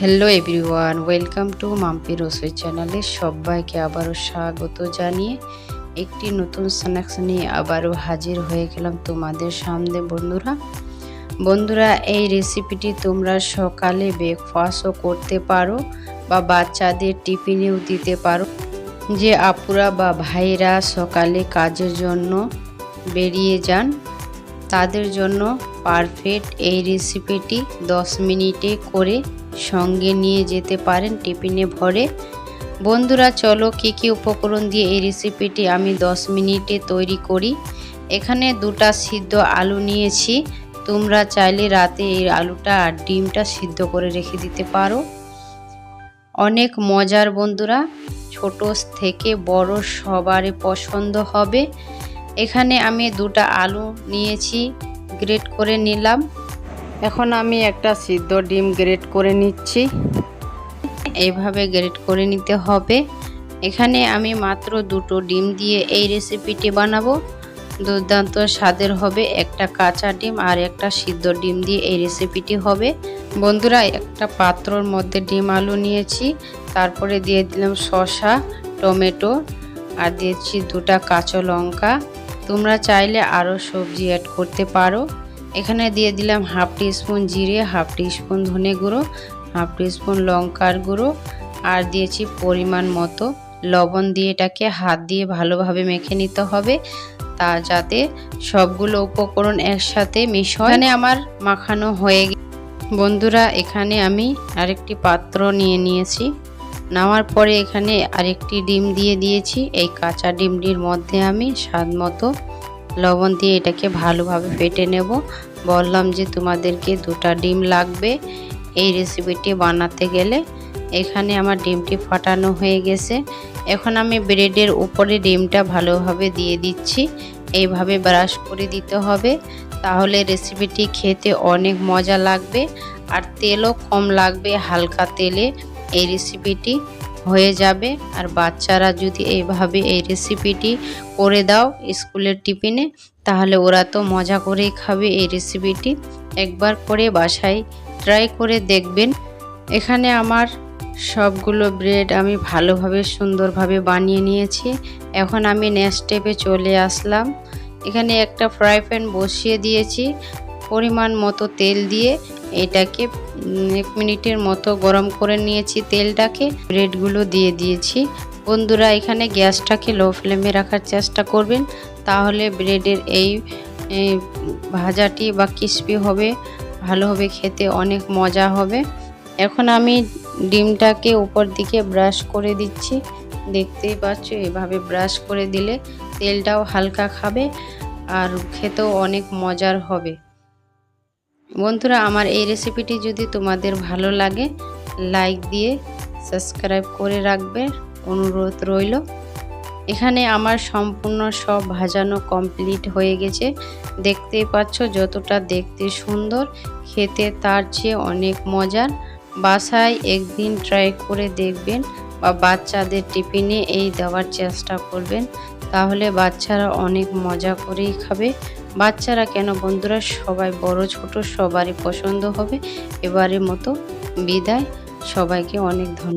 Hello everyone welcome to Mampi Rasoi চ্যানেলে সবাইকে আবারও স্বাগত জানিয়ে একটি নতুন স্ন্যাক্স নিয়ে আবারও হাজির হয়ে গেলাম তোমাদের সামনে বন্ধুরা। বন্ধুরা, এই রেসিপিটি তোমরা সকালে ব্রেকফাস্টও করতে পারো বা বাচ্চাদের টিফিনেও দিতে পারো। যে আপুরা বা ভাইরা সকালে কাজের জন্য বেরিয়ে যান, তাদের জন্য পারফেক্ট এই রেসিপিটি 10 মিনিটে করে সঙ্গে নিয়ে যেতে পারেন টিফিনে ভরে। বন্ধুরা, চলো কী কী উপকরণ দিয়ে এই রেসিপিটি আমি 10 মিনিটে তৈরি করি। এখানে দুটা সিদ্ধ আলু নিয়েছি। তোমরা চাইলে রাতে এই আলুটা আর ডিমটা সিদ্ধ করে রেখে দিতে পারো। অনেক মজার বন্ধুরা, ছোট থেকে বড় সবারই পছন্দ হবে। এখানে আমি দুটা আলু নিয়েছি। গ্রেট করে নিলাম। এখন আমি একটা সিদ্ধ ডিম গ্রেট করে নিচ্ছি। এইভাবে গ্রেট করে নিতে হবে। এখানে আমি মাত্র দুটো ডিম দিয়ে এই রেসিপিটি বানাবো। দুর্দান্ত স্বাদের হবে একটা কাঁচা ডিম আর একটা সিদ্ধ ডিম দিয়ে এই রেসিপিটি হবে। বন্ধুরা, একটা পাত্রর মধ্যে ডিম আলু নিয়েছি, তারপরে দিয়ে দিলাম শসা, টমেটো, আর দিয়েছি দুটা কাঁচা লঙ্কা। তোমরা চাইলে আরও সবজি অ্যাড করতে পারো। এখানে দিয়ে দিলাম হাফ স্পুন জিরে হাফ স্পুন ধনে গুঁড়ো হাফ স্পুন লঙ্কার গুঁড়ো আর দিয়েছি পরিমাণ মতো। লবণ দিয়ে এটাকে হাত দিয়ে ভালোভাবে মেখে নিতে হবে তা যাতে সবগুলো উপকরণ একসাথে মিশ এখানে আমার মাখানো হয়ে বন্ধুরা, এখানে আমি আরেকটি পাত্র নিয়ে নিয়েছি। নেওয়ার পরে এখানে আরেকটি ডিম দিয়ে দিয়েছি। এই কাঁচা ডিমটির মধ্যে আমি স্বাদ মতো লবণ দিয়ে এটাকে ভালোভাবে ফেটে নেব। বললাম যে তোমাদেরকে দুটা ডিম লাগবে। এই রেসিপিটি বানাতে গেলে এখানে আমার ডিমটি ফাটানো হয়ে গেছে। এখন আমি ব্রেডের উপরে ডিমটা ভালোভাবে দিয়ে দিচ্ছি। এইভাবে ব্রাশ করে দিতে হবে। তাহলে রেসিপিটি খেতে অনেক মজা লাগবে। আর তেলও কম লাগবে হালকা তেলে। এই রেসিপিটি হয়ে যাবে। আর বাচ্চারা যদি এইভাবে এই রেসিপিটি করে দাও স্কুলের টিফিনে, তাহলে ওরা তো মজা করেই খাবে এই রেসিপিটি একবার করে বাসায় ট্রাই করে দেখবেন। এখানে আমার সবগুলো ব্রেড আমি ভালোভাবে, সুন্দরভাবে বানিয়ে নিয়েছি। এখন আমি নেক্সট স্টেপে চলে আসলাম। এখানে একটা ফ্রাই প্যান বসিয়ে দিয়েছি। পরিমাণ মতো তেল দিয়ে এটাকে এক মিনিটের মতো গরম করে নিয়েছি তেলটাকে। ব্রেডগুলো দিয়ে দিয়েছি। বন্ধুরা, এখানে গ্যাসটাকে লো ফ্লেমে রাখার চেষ্টা করবেন, তাহলে ব্রেডের এই ভাজাটি বা ক্রিসপি হবে, ভালো হবে, খেতে অনেক মজা হবে। এখন আমি ডিমটাকে উপর দিকে ব্রাশ করে দিচ্ছি। দেখতেই পাচ্ছ, এভাবে ব্রাশ করে দিলে তেলটাও হালকা খাবে আর খেতেও অনেক মজার হবে। বন্ধুরা, আমার এই রেসিপিটি যদি তোমাদের ভালো লাগে লাইক দিয়ে সাবস্ক্রাইব করে রাখবে, অনুরোধ রইল। এখানে আমার সম্পূর্ণ সব ভাজানো কমপ্লিট হয়ে গেছে। দেখতেই পাচ্ছ যতটা দেখতে সুন্দর, খেতে তার চেয়ে অনেক মজার। বাসায় একদিন ট্রাই করে দেখবেন বা বাচ্চাদের টিফিনে এই দেওয়ার চেষ্টা করবেন, তাহলে বাচ্চারা অনেক মজা করেই খাবে। বাচ্চারা কেন? বন্ধুরা সবাই বড়, ছোট, সবারই পছন্দ হবে। এবারের মতো বিদায়। সবাইকে অনেক ধন্যবাদ।